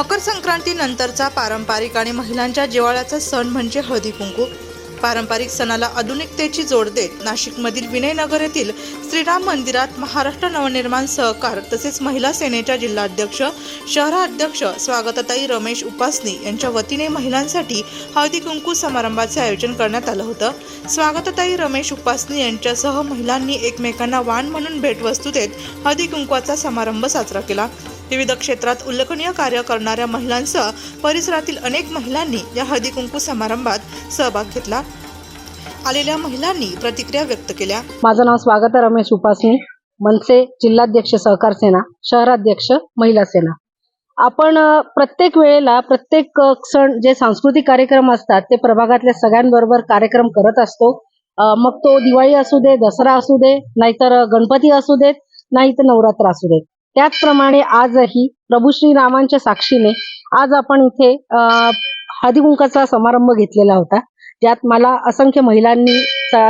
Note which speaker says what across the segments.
Speaker 1: मकर संक्रांतीनंतरचा पारंपरिक आणि महिलांच्या जिवाळ्याचा सण म्हणजे हळदी कुंकू. पारंपरिक सणाला आधुनिकतेची जोड देत नाशिकमधील विनयनगर येथील श्रीराम मंदिरात महाराष्ट्र नवनिर्माण सहकार तसेच महिला सेनेच्या जिल्हाध्यक्ष शहराध्यक्ष स्वागतताई रमेश उपासनी यांच्या वतीने महिलांसाठी हळदी कुंकू समारंभाचे आयोजन करण्यात आलं होतं. स्वागतताई रमेश उपासनी यांच्यासह महिलांनी एकमेकांना वाण म्हणून भेटवस्तू देत हळदी कुंकवाचा समारंभ साजरा केला. विविध क्षेत्रात उल्लेखनीय कार्य करणाऱ्या महिलांसह परिसरातील अनेक महिलांनी या हळदी कुंकू समारंभात सहभाग घेतला. आलेल्या महिलांनी प्रतिक्रिया व्यक्त केल्या.
Speaker 2: माझं नाव स्वागत रमेश उपासनी मनसे जिल्हाध्यक्ष सहकार सेना शहराध्यक्ष महिला सेना. आपण प्रत्येक वेळेला प्रत्येक सण जे सांस्कृतिक कार्यक्रम असतात ते प्रभागातल्या सगळ्यांबरोबर कार्यक्रम करत असतो. मग तो दिवाळी असू दे दसरा असू दे नाहीतर गणपती असू देत नाहीतर नवरात्र असू देत. त्याचप्रमाणे आजही प्रभू श्रीरामांच्या साक्षीने आज आपण इथे अ, हळदीकुंकाचा समारंभ घेतलेला होता. ज्यात मला असंख्य महिलांनी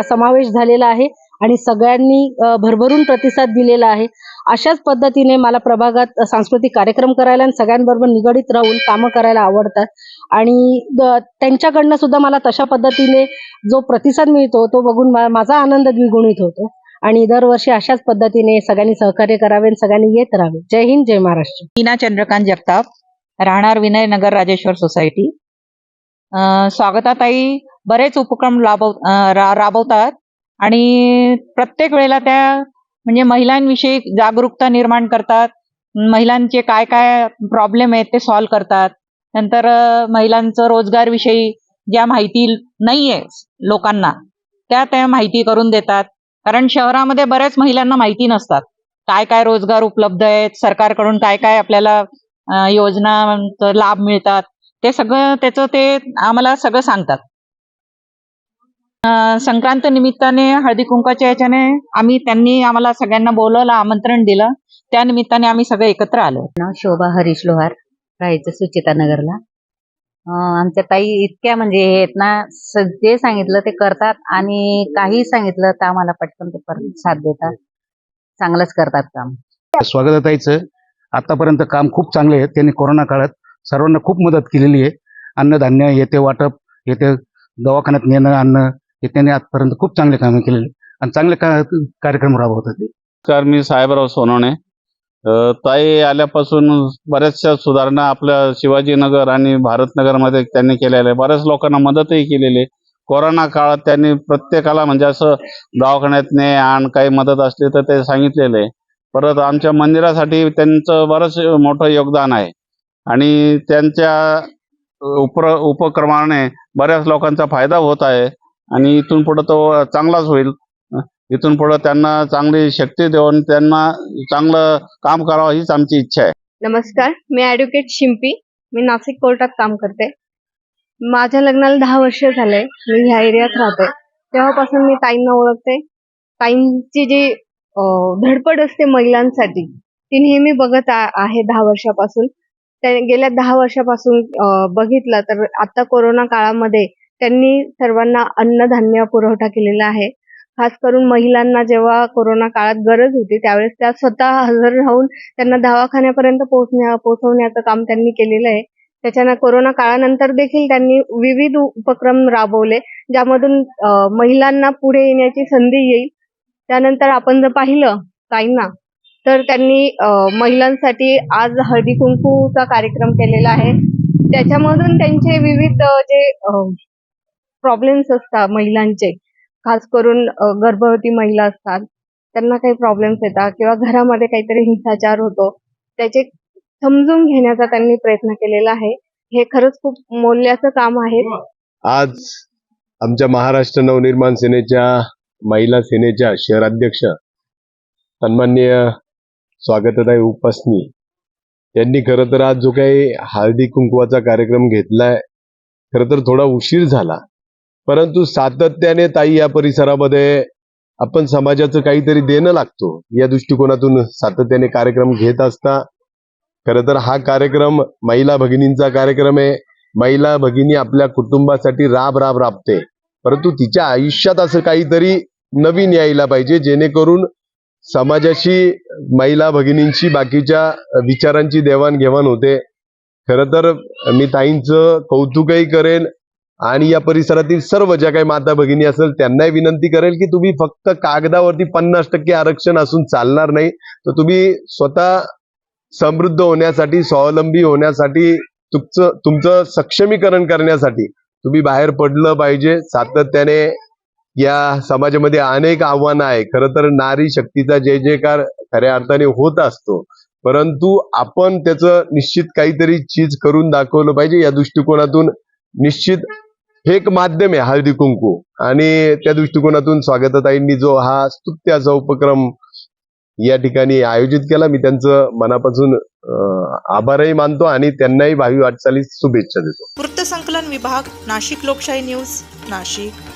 Speaker 2: समावेश झालेला आहे आणि सगळ्यांनी भरभरून प्रतिसाद दिलेला आहे. अशाच पद्धतीने मला प्रभागात सांस्कृतिक कार्यक्रम करायला आणि सगळ्यांबरोबर निगडीत राहून कामं करायला आवडतात. आणि त्यांच्याकडनं सुद्धा मला तशा पद्धतीने जो प्रतिसाद मिळतो तो बघून माझा आनंद द्विगुणित होतो. आणि दरवर्षी अशाच पद्धतीने सगळ्यांनी सहकार्य करावे आणि सगळ्यांनी येत राहावे. जय हिंद जय महाराष्ट्र.
Speaker 3: मीना चंद्रकांत जगताप राहणार विनयनगर राजेश्वर सोसायटी. स्वागताताई. बरेच उपक्रम राबव रा- राबवतात. आणि प्रत्येक वेळेला त्या म्हणजे महिलांविषयी जागरूकता निर्माण करतात. महिलांचे काय काय प्रॉब्लेम आहेत ते सॉल्व्ह करतात. नंतर महिलांचं रोजगारविषयी ज्या माहिती नाहीये लोकांना त्या त्या माहिती करून देतात. कारण शहरामध्ये बऱ्याच महिलांना माहिती नसतात. काय काय रोजगार उपलब्ध आहेत सरकारकडून काय काय आपल्याला योजना लाभ मिळतात. ते सगळं त्याचं ते आम्हाला सगळं सांगतात. संक्रांत निमित्ताने हळदी कुंकाच्या याच्याने आम्ही त्यांनी आम्हाला सगळ्यांना बोलवलं आमंत्रण दिलं. त्या निमित्ताने आम्ही सगळे एकत्र आलो.
Speaker 4: नाव शोभा हरीश लोहार राहायचं सुचिता नगरला. अं, आमच्या ताई इतक्या म्हणजे हे आहेत ना जे सांगितलं ते करतात आणि काही सांगितलं तर आम्हाला पटकन ते परत साथ देतात. चांगलंच करतात काम.
Speaker 5: स्वागताताईचं आतापर्यंत काम खूप चांगले आहे त्यांनी कोरोना काळात सर्वांना खूप मदत केलेली आहे. अन्नधान्य येते वाटप येते दवाखान्यात नेणं आणणं हे त्यांनी आजपर्यंत खूप चांगले काम केलेले. आणि चांगले का कार्यक्रम राबवत होते.
Speaker 6: नमस्कार मी साहेबराव सोनवणे. ताई आल्यापासून बऱ्याचशा सुधारणा आपल्या शिवाजीनगर आणि भारतनगरमध्ये त्यांनी केलेल्या आहे बऱ्याच लोकांना मदतही केलेली आहे. कोरोना काळात त्यांनी प्रत्येकाला म्हणजे असं दवाखान्यात ने आण काही मदत असली तर ते सांगितलेलं आहे. परत आमच्या मंदिरासाठी त्यांचं बरंच मोठं योगदान आहे. आणि त्यांच्या उप्र उपक्रमाने बऱ्याच लोकांचा फायदा होत आहे. आणि इथून पुढे तो चांगलाच होईल. इथून पुढे त्यांना चांगली शक्ती देऊन त्यांना चांगलं काम करावं हीच आमची इच्छा आहे.
Speaker 7: नमस्कार मी ऍडव्होकेट शिंपी. मी नाशिक कोर्टात काम करते. माझ्या लग्नाला दहा वर्ष झाले. मी ह्या एरियात राहते. तेव्हापासून मी ताईंना ओळखते. ताईंची जी धडपड असते महिलांसाठी ती नेहमी बघत आहे दहा वर्षापासून. त्या गेल्या दहा वर्षापासून बघितलं तर आता कोरोना काळामध्ये त्यांनी सर्वांना अन्नधान्य पुरवठा केलेला आहे. खास करून महिलांना जेव्हा कोरोना काळात गरज होती त्यावेळेस त्या स्वतः हजर राहून त्यांना दवाखान्यापर्यंत पोहोचण्या पोहोचवण्याचं काम त्यांनी केलेलं आहे. त्याच्यानं कोरोना काळानंतर देखील त्यांनी विविध उपक्रम राबवले ज्यामधून महिलांना पुढे येण्याची संधी येईल. त्यानंतर आपण जर पाहिलं काहींना तर त्यांनी महिलांसाठी आज हळदी कुंकूचा कार्यक्रम केलेला आहे. त्याच्यामधून त्यांचे विविध जे प्रॉब्लेम्स असतात महिलांचे. खास करून गर्भवती महिला असतात. त्यांना काही प्रॉब्लेम्स येतात किंवा घरामध्ये काहीतरी हिंसाचार होतो. त्याचे समजून घेण्याचा त्यांनी प्रयत्न केलेला आहे. हे खरंच खूप मौल्याचं काम आहे.
Speaker 8: आज आमच्या महाराष्ट्र नवनिर्माण सेनेच्या महिला सेनेच्या शहराध्यक्ष सन्माननीय स्वागतदायी उपासनी त्यांनी खरं तर आज जो काही हळदी कुंकवाचा कार्यक्रम घेतलाय खरं तर थोडा उशीर झाला. परंतु सातत्याने ताई या परिसरामध्ये आपण समाजाचं काहीतरी देणं लागतो. या दृष्टिकोनातून सातत्याने कार्यक्रम घेत असता खरं तर हा कार्यक्रम महिला भगिनींचा कार्यक्रम आहे. महिला भगिनी आपल्या कुटुंबासाठी राब राब राबते. परंतु तिच्या आयुष्यात असं काहीतरी नवीन यायला पाहिजे जेणेकरून समाजाशी महिला भगिनींशी बाकीच्या विचारांची देवाणघेवाण होते. खरं तर मी ताईंचं कौतुकही करेन. आणि या परिसरातील सर्व ज्या काही माता भगिनी असेल त्यांनाही विनंती करेल की तुम्ही फक्त कागदावरती पन्नास टक्के आरक्षण असून चालणार नाही. तर तुम्ही स्वतः समृद्ध होण्यासाठी स्वावलंबी होण्यासाठी तुमचं तुमचं सक्षमीकरण करण्यासाठी तुम्ही बाहेर पडलं पाहिजे. सातत्याने या समाजामध्ये अनेक आव्हानं आहे खरं तर नारी शक्तीचा जय जयकार खऱ्या अर्थाने होत असतो. परंतु आपण त्याचं निश्चित काहीतरी चीज करून दाखवलं पाहिजे. या दृष्टिकोनातून निश्चित हे एक माध्यम आहे हळदी कुंकू. आणि त्या दृष्टिकोनातून स्वागतताईंनी जो हा स्तुत्याचा उपक्रम या ठिकाणी आयोजित केला मी त्यांचं मनापासून आभारही मानतो आणि त्यांनाही भावी वाटचालीस शुभेच्छा देतो.
Speaker 1: वृत्तसंकलन विभाग नाशिक लोकशाही न्यूज नाशिक.